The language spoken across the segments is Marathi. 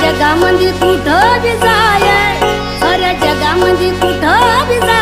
जगामध्ये कुठं बी जाय? खऱ्या जगामध्ये कुठं बी जाय?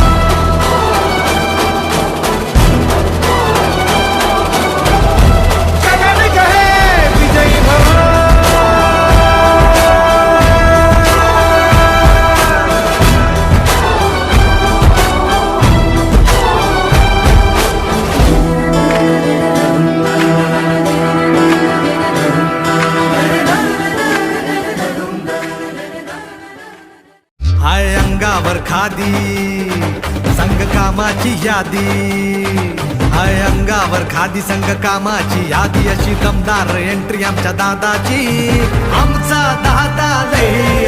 खादी संघ कामाची यादी. आय अंगावर खादी संघ कामाची यादी. अशी दमदार एंट्री आमच्या दादाची. आमचा दादा लय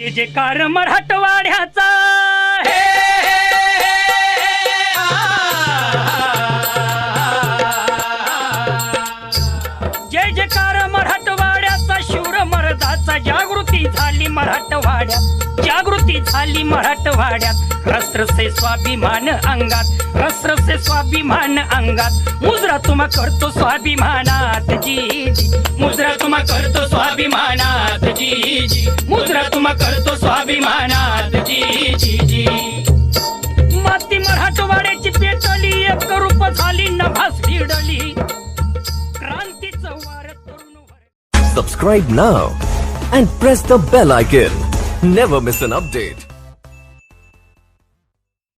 जे जे कार मराठवाड्याचा हे, जय जयकार मराठवाड्याचा शूर मर्दाचा जागृती झाली मराठवाड्यात. जागृती झाली मराठवाड्यात. रसरसे स्वाभिमान अंगात रसरसे स्वाभिमान अंगात. मुजरा तुम्हा करतो स्वाभिमानात जी जी मुजरा तुम्हा करतो स्वाभिमानात जी जी मुजरा तुम्हा करतो स्वाभिमानात जी जी जी माती मराठवाड्याची पेटली एक रूप झाली नभास भिडली क्रांतीचं वार तरुण उभं- Subscribe now and press the bell icon. Never miss an update.